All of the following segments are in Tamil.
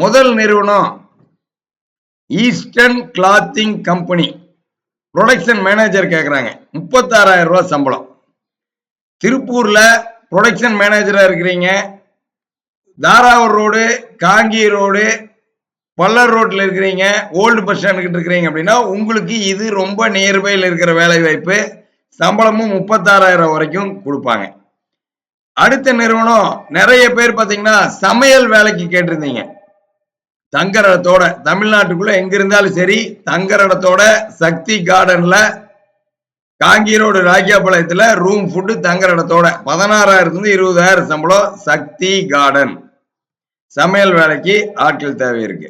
முதல் நிறுவனம் eastern clothing company production manager கேட்குறாங்க முப்பத்தாறாயிரம் ரூபா சம்பளம். திருப்பூரில் ப்ரொடக்ஷன் மேனேஜராக இருக்கிறீங்க. தாராவூர் ரோடு காங்கி ரோடு பல்லர் ரோட்டில் இருக்கிறீங்க. ஓல்டு பஸ் ஸ்டாண்டுக்கிட்டு இருக்கிறீங்க அப்படின்னா உங்களுக்கு இது ரொம்ப நியர்பையில் இருக்கிற வேலை வாய்ப்பு சம்பளமும் முப்பத்தாறாயிரம் வரைக்கும் கொடுப்பாங்க. அடுத்த நிறுவனம் நிறைய பேர் பார்த்தீங்கன்னா சமையல் வேலைக்கு கேட்டிருந்தீங்க. தங்கரடத்தோட தமிழ்நாட்டுக்குள்ள எங்க இருந்தாலும் சரி தங்கரடத்தோட சக்தி கார்டன்ல காங்கி ரோடு ரூம் ஃபுட்டு தங்கரடத்தோட பதினாறாயிரத்துல இருபதாயிரம் சம்பளம் சக்தி கார்டன் சமையல் வேலைக்கு ஆட்கள் தேவை இருக்கு.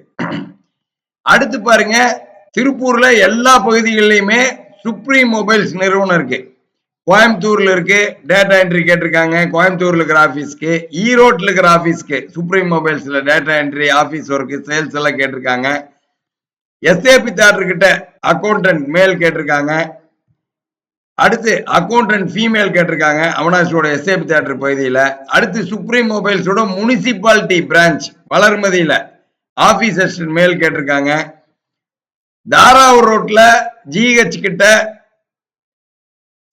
அடுத்து பாருங்க திருப்பூர்ல எல்லா பகுதிகளிலுமே சுப்ரீம் மொபைல்ஸ் நிறுவனம் இருக்கு. கோயம்புத்தூர்ல இருக்கு டேட்டா என்ட்ரி கேட்டிருக்காங்க. கோயம்புத்தூர்ல இருக்கிற ஆபீஸ்க்கு ஈரோட்ல இருக்கிற ஆபீஸ்க்கு supreme மொபைல்ஸ்ல data entry office work sales எல்லாம் கேட்டிருக்காங்க. எஸ்ஏபி தேட்டர் கிட்ட அக்கௌண்டன்ட் மேல் கேட்டிருக்காங்க. அடுத்து அக்கௌண்டன்ட் ஃபீமேல் கேட்டிருக்காங்க. அவனாசியோட எஸ்ஏபி தேட்டர் பகுதியில். அடுத்து சுப்ரீம் மொபைல்ஸோட முனிசிபாலிட்டி பிரான்ச் வளர்மதியில் ஆஃபீஸ் அசிஸ்டன்ட் மேல் கேட்டிருக்காங்க. தாராவூர் ரோட்டில் ஜிஹெச் கிட்ட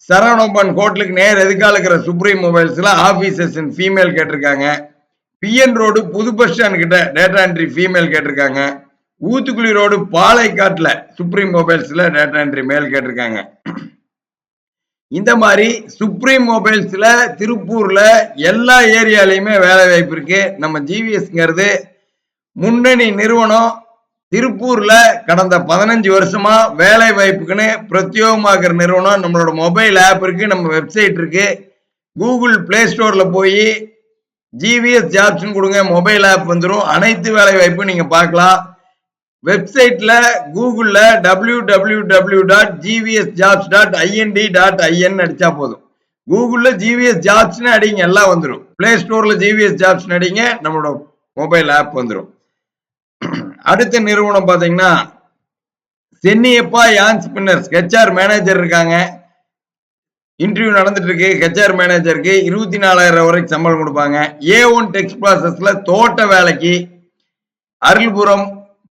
சரவணப்பன் ஹோட்டலுக்கு நேர் எதுக்கால இருக்கிற சுப்ரீம் மொபைல்ஸ்ல ஆபீசர்ஸ் ஃபீமேல் கேட்டிருக்காங்க. பிஎன் ரோடு புது பஸ் ஸ்டாண்ட் கிட்ட டேட்டா என்ட்ரி ஃபீமேல் கேட்டிருக்காங்க. ஊத்துக்குழி ரோடு பாலைக்காட்டில் சுப்ரீம் மொபைல்ஸ்ல டேட்டா என்ட்ரி மேல் கேட்டிருக்காங்க. இந்த மாதிரி சுப்ரீம் மொபைல்ஸ்ல திருப்பூர்ல எல்லா ஏரியாலையுமே வேலை வாய்ப்பு இருக்கு. நம்ம ஜிவிஎஸ்ங்கிறது முன்னணி நிறுவனம் திருப்பூர்ல கடந்த பதினஞ்சு வருஷமா வேலை வாய்ப்புக்குன்னு பிரத்யோகமாகிற நிறுவனம் நம்மளோட மொபைல் ஆப் இருக்கு நம்ம வெப்சைட் இருக்கு. கூகுள் பிளே ஸ்டோர்ல போய் ஜிவிஎஸ் ஜாப்ஸ்னு கொடுங்க மொபைல் ஆப் வந்துடும் அனைத்து வேலை வாய்ப்பும் நீங்க பார்க்கலாம். வெப்சைட்ல கூகுள்ல W W W dot GVS jobs dot IND dot IN அடிச்சா போதும் கூகுள்ல ஜிவிஎஸ் ஜாப்ஸ்னு அடிங்க எல்லாம் வந்துடும் பிளே ஸ்டோர்ல ஜிவிஎஸ் ஜாப்ஸ்னு அடிங்க நம்மளோட மொபைல் ஆப் வந்துடும் அடுத்த நிறுவனம் பாத்தீங்கன்னா Chenniappa yarn spinners HR manager இருக்காங்க. இன்டர்வியூ நடந்துட்டு இருக்கு ஹெச்ஆர் மேனேஜருக்கு இருபத்தி நாலாயிரம் வரைக்கும் சம்பளம் கொடுப்பாங்க. ஏ ஒன் டெக்ஸ் ப்ராசஸ்ல தோட்ட வேலைக்கு அருள்புரம்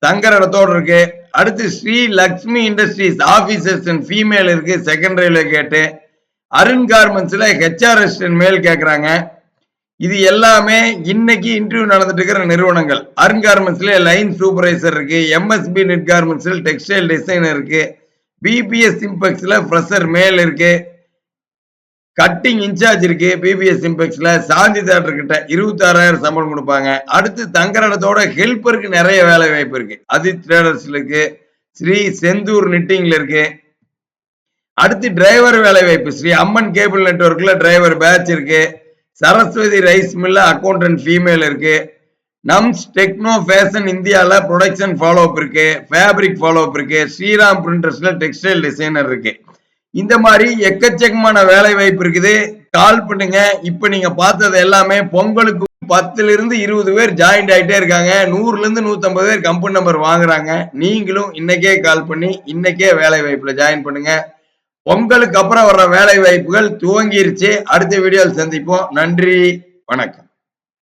தங்குற இடத்தோடு இருக்கு. அடுத்து Sri Lakshmi industries officers and female இருக்கு second railway gate. Arun கார்மெண்ட்ஸ்ல HR assistant மேல் கேட்கறாங்க இது எல்லாமே இன்னைக்கு இன்டர்வியூ நடந்துட்டு இருக்கிற நிறுவனங்கள் அருண் கார்மெண்ட்ஸ்ல லைன் சூப்பர்வைசர் இருக்கு எம்எஸ்பி நெட் கார்மெண்ட்ஸ்ல டெக்ஸ்டைல் டிசைனர் இருக்கு பிபிஎஸ் சிம்பெக்ஸ்ல ஃப்ரெஷர் மேல் இருக்கு கட்டிங் இன்சார்ஜ் இருக்கு பிபிஎஸ் சிம்பெக்ஸ்ல சாந்தி தேட்டர் கிட்ட இருபத்தாறாயிரம் சம்பளம் கொடுப்பாங்க. அடுத்து தங்கரடத்தோட ஹெல்ப்பருக்கு நிறைய வேலை வாய்ப்பு இருக்கு. அதித் ட்ரேடர்ஸ்ல இருக்கு ஸ்ரீ செந்தூர் நிட்டிங்ல இருக்கு. அடுத்து டிரைவர் வேலை வாய்ப்பு ஸ்ரீ அம்மன் கேபிள் நெட்ஒர்க்ல டிரைவர் பேட்ச் இருக்கு. சரஸ்வதி ரைஸ் மில்ல அக்கௌண்டன்ட் ஃபீமேல் இருக்கு. நம்ஸ் டெக்னோ ஃபேஷன் இந்தியாவில் ப்ரொடக்ஷன் ஃபாலோ அப் இருக்கு. ஃபேப்ரிக் ஃபாலோ அப் இருக்கு. ஸ்ரீராம் பிரிண்டர்ஸ்ல டெக்ஸ்டைல் டிசைனர் இருக்கு. இந்த மாதிரி எக்கச்சக்கமான வேலை வாய்ப்பு இருக்குது. கால் பண்ணுங்க. இப்போ நீங்க பார்த்தது எல்லாமே பொங்கலுக்கு பத்துல இருந்து இருபது பேர் ஜாயிண்ட் ஆகிட்டே இருக்காங்க. நூறுல இருந்து நூத்தம்பது பேர் கம்பெனி நம்பர் வாங்குறாங்க. நீங்களும் இன்னைக்கே கால் பண்ணி இன்னைக்கே வேலை வாய்ப்புல ஜாயின் பண்ணுங்க. பொங்கலுக்கு அப்புறம் வர்ற வேலை வாய்ப்புகள் துவங்கிருச்சு. அடுத்த வீடியோவில் சந்திப்போம். நன்றி. வணக்கம்.